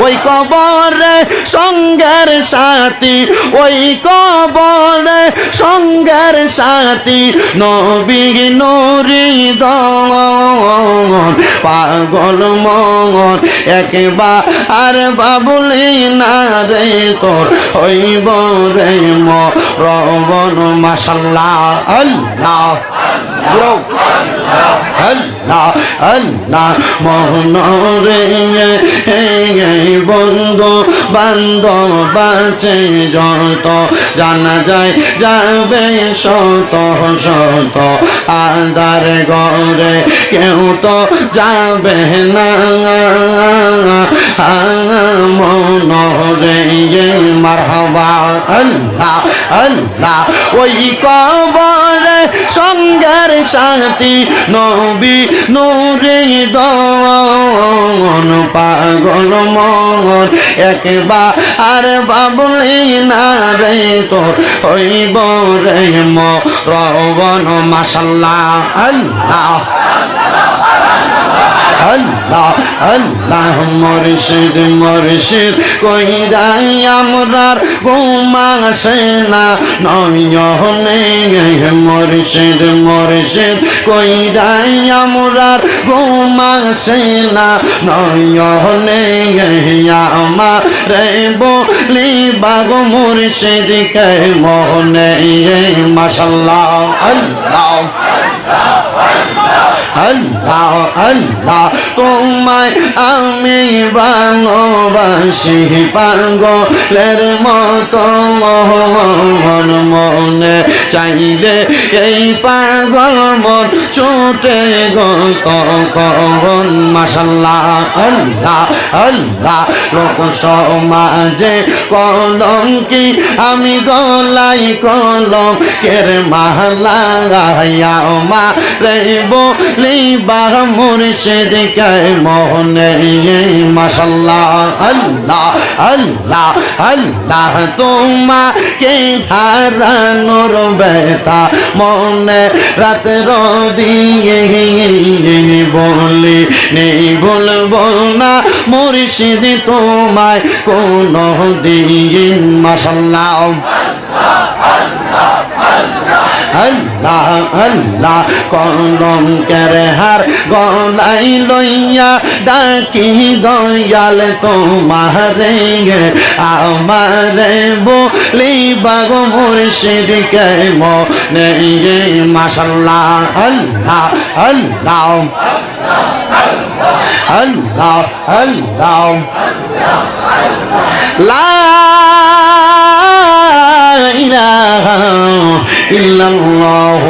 ওই কবরে সঙ্গের সাথী, ওই কবরে সঙ্গের সাথী, নবী নুরি পাগল মন একবার আর বাবুলি না রে তোর হইব রে মরবন মাসাল্লাহ আল্লাহ আল্লাহ আল্লাহ মোহন রে বন্ধু বান্ধব বাঁচে যত। জানা যায় যাবে শত শত। আদার ঘরে কেউ তো যাবে না। মন রে মারহাবা আল্লাহ আল্লাহ। ওই কবরে সঙ্গের সাথী নবী নুরে দন পাগল মন একবার আর বাবলি না রে তো হইব রে মরবন মাসাল্লাহ আল্লাহ। আল্লাহ মর্শিদ মর্শিদ কইরাই আমরার ঘুমাসে না। নয়নে মর্শিদ মর্শিদ কইরাই আমরার ঘুমাসে না। নয়নে আমার রে বলি, বাগ মুর্শিদ কে মোহনে মাসাল্লাহ আল্লাহ। আল্লাহ আল্লাহ, তোমায় আমি ভালোবাসি। পাগলের মতো মন মনে চাইলে এই পাগল মন গত কখন মাসাল্লাহ আল্লাহ আল্লাহ, লোক সমাজে কলঙ্কি আমি গলাই কলম কের মাহলা মা রে বলি বাহ মুর্শিদ কে মোহনে মাসাল্লাহ আল্লাহ আল্লাহ আল্লাহ, তোমাকে হারানোর ব্যথা মনে। রাতের দিয়ে বলি নেই, বলব না তোমায় কোন দিন। মাসাল্লাহ আল্লাহ। আল্লাহ কলম কেরে হার গলাই লইয়া ডাকি দয়াল তোমারে আমারে বলি বাগ মুর্শিদ কে মনে মাসাল্লাহ আল্লাহ আল্লাহ আল্লাহ আল্লাহ লা ইলাহা ইল্লাল্লাহ